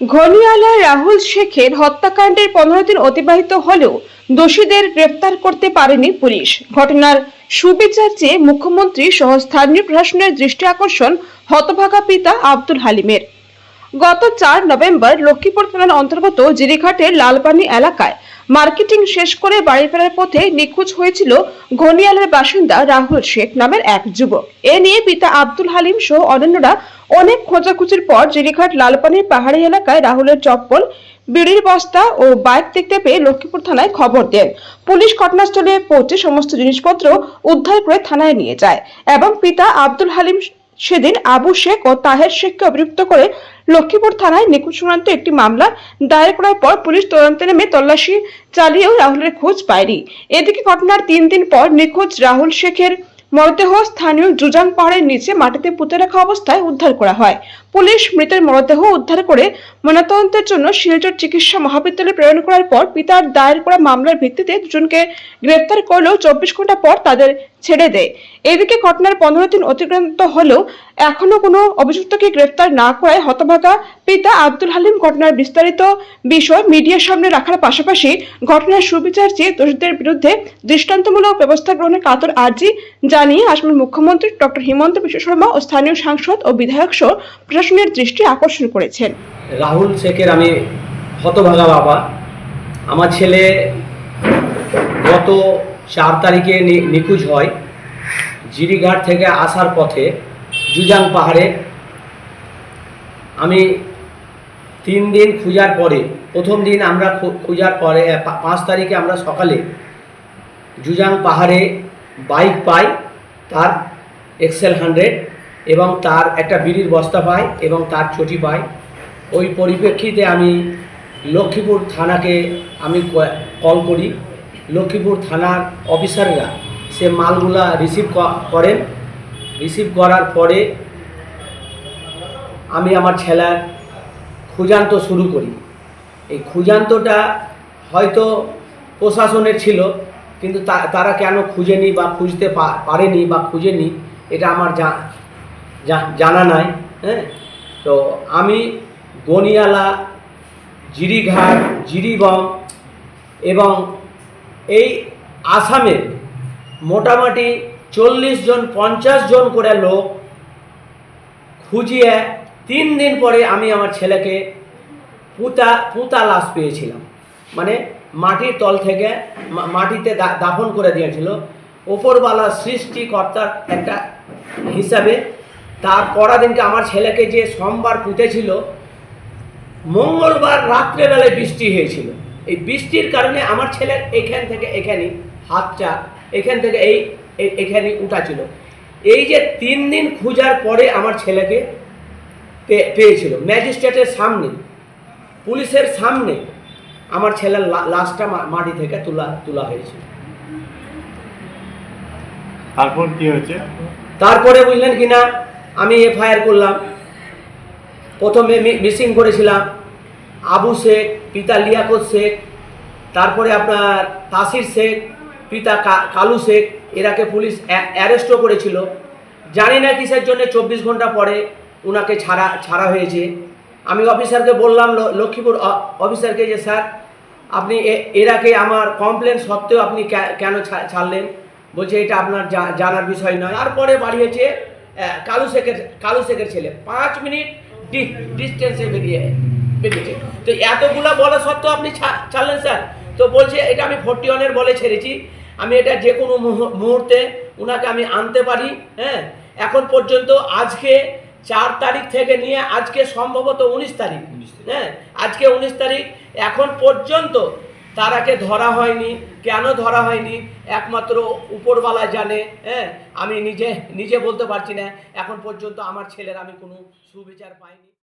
ঘনিয়ালা রাহুল শেখের হত্যাকাণ্ডের পনেরো দিন অতিবাহিত হলেও দোষীদের গ্রেফতার করতে পারেনি পুলিশ। ঘটনার সুবিচার চেয়ে মুখ্যমন্ত্রী সহ স্থানীয় প্রশাসনের দৃষ্টি আকর্ষণ হতভাগা পিতা আব্দুল হালিমের। গত চার নভেম্বর লক্ষ্মীপুর থানার অন্তর্গত জিরিঘাটের লালপানি এলাকায় মার্কেটিং শেষ করে বাড়ি ফেরার পথে নিখোঁজ হয়েছিল ঘনিয়ালের বাসিন্দা রাহুল শেখ নামের এক যুবক। এ নিয়ে পিতা আব্দুল হালিম সহ অন্যান্যরা অনেক খোঁজাখুঁজির পর জিরিঘাট লালপানির পাহাড়ি এলাকায় রাহুলের চপ্পল, বিড়ির বস্তা ও বাইক দেখতে পেয়ে লক্ষ্মীপুর থানায় খবর দেন। পুলিশ ঘটনাস্থলে পৌঁছে সমস্ত জিনিসপত্র উদ্ধার করে থানায় নিয়ে যায় এবং পিতা আব্দুল হালিম সেদিন আবু শেখ ও তাহের শেখকে অভিযুক্ত করে লক্ষ্মীপুর থানায় নিখোঁজ সংক্রান্ত একটি মামলা দায়ের করার পর পুলিশ তদন্তে নেমে তল্লাশি চালিয়েও রাহুলের খোঁজ পায়নি। এদিকে ঘটনার তিন দিন পর নিখোঁজ রাহুল শেখের মরদেহ স্থানীয় জুজাং পাহাড়ের নিচে মাটিতে পুঁতে রাখা অবস্থায় উদ্ধার করা হয়। পুলিশ মৃতের মরদেহ উদ্ধার করে ময়নাতদন্তের জন্য শিলচর চিকিৎসা মহাবিদ্যালয়ে প্রেরণ করার পর পিতার দায়ের করা মামলার ভিত্তিতে দুজনকে গ্রেপ্তার করলেও চব্বিশ ঘণ্টা পর তাদের ছেড়ে দেয়। এদিকে ঘটনার পনেরো দিন অতিক্রান্ত হলেও এখনও কোনো অভিযুক্তকে গ্রেপ্তার না করায় হতভাগা পিতা আব্দুল হালিম ঘটনার বিস্তারিত বিষয় মিডিয়ার সামনে রাখার পাশাপাশি ঘটনার সুবিচার চেয়ে দোষীদের বিরুদ্ধে দৃষ্টান্তমূলক ব্যবস্থা গ্রহণের কাতর আর্জি জানিয়ে আসামের মুখ্যমন্ত্রী ডক্টর হিমন্ত বিশ্ব শর্মা ও স্থানীয় সাংসদ ও বিধায়ক সহ প্রশাসনের দৃষ্টি আকর্ষণ করেছেন। রাহুল শেখের আমি হতভাগা বাবা। আমার ছেলে গত চার তারিখে নিখোঁজ হয়। জিরিঘাট থেকে আসার পথে জুজাং পাহাড়ে। আমি তিন দিন খোঁজার পরে, প্রথম দিন আমরা খোঁজার পরে পাঁচ তারিখে আমরা সকালে জুজাং পাহাড়ে বাইক পাই, তার এক্সেল হান্ড্রেড এবং তার একটা বিড়ির বস্তা পাই এবং তার চটি পাই। ওই পরিপ্রেক্ষিতে আমি লক্ষ্মীপুর থানাকে আমি কল করি। লক্ষ্মীপুর থানার অফিসাররা সে মালগুলা রিসিভ করেন। রিসিভ করার পরে আমি আমার ছেলের খুজান্ত শুরু করি। এই খুজান্তটা হয়তো প্রশাসনের ছিল, কিন্তু তারা কেন খুঁজেনি বা খুঁজতে পারেনি বা খুঁজেনি, এটা আমার জানা নাই হ্যাঁ? তো আমি গনিয়ালা, জিরিঘাট, জিরিবং এবং এই আসামের মোটামুটি চল্লিশ জন, পঞ্চাশ জন করে লোক খুঁজিয়ে তিন দিন পরে আমি আমার ছেলেকে পুতা পুতা লাশ পেয়েছিলাম। মানে মাটির তল থেকে মাটিতে দাফন করে দিয়েছিল। ওপরওয়ালা সৃষ্টিকর্তার একটা হিসাবে তার পরা দিনকে আমার ছেলেকে যে সোমবার পুঁতেছিল মঙ্গলবার রাত্রেবেলায় বৃষ্টি হয়েছিল। এই বৃষ্টির কারণে আমার ছেলের এখান থেকে এখানে হাতটা এখান থেকে এই এখানে উঠা ছিল এই যে তিন দিন খোঁজার পরে আমার ছেলেকে পেয়েছিল। ম্যাজিস্ট্রেটের সামনে পুলিশের সামনে আমার ছেলের লাশটা মাটি থেকে তোলা তোলা হয়েছিল তারপর কি হয়েছে? তারপরে বুঝলেন কি না আমি এফআইআর করলাম। প্রথমে মিসিং করেছিলাম। আবু শেখ, পিতা লিয়াকত শেখ, তারপরে আপনার তাসির শেখ, পিতা কালু শেখ, এরাকে পুলিশ অ্যারেস্টও করেছিল। জানি না কিসের জন্য চব্বিশ ঘণ্টা পরে ওনাকে ছাড়া ছাড়া হয়েছে। আমি অফিসারকে বললাম লক্ষ্মীপুর অফিসারকে যে, স্যার, আপনি এরাকে আমার কমপ্লেন সত্ত্বেও আপনি কেন ছাড়লেন? বলছে, এটা আপনার জানার বিষয় নয়। তারপরে বাড়িয়েছে কালু শেখের কালু শেখের ছেলে। পাঁচ মিনিট ডিস্টেন্সে বেরিয়ে বেরিয়েছে। তো এতগুলা বলা সত্ত্বেও আপনি ছাড়লেন স্যার। তো বলছে এটা আমি ফোরটি ওয়ানের বলে ছেড়েছি। আমি এটা যে কোনো মুহূ- মুহূর্তে ওনাকে আমি আনতে পারি হ্যাঁ? এখন পর্যন্ত আজকে চার তারিখ থেকে নিয়ে আজকে সম্ভবত উনিশ তারিখ। হ্যাঁ? আজকে উনিশ তারিখ। এখন পর্যন্ত তারাকে ধরা হয়নি। কেন ধরা হয়নি? একমাত্র উপরওয়ালা জানে হ্যাঁ? আমি নিজে নিজে বলতে পারছি না। এখন পর্যন্ত আমার ছেলের আমি কোনো সুবিচার পাইনি।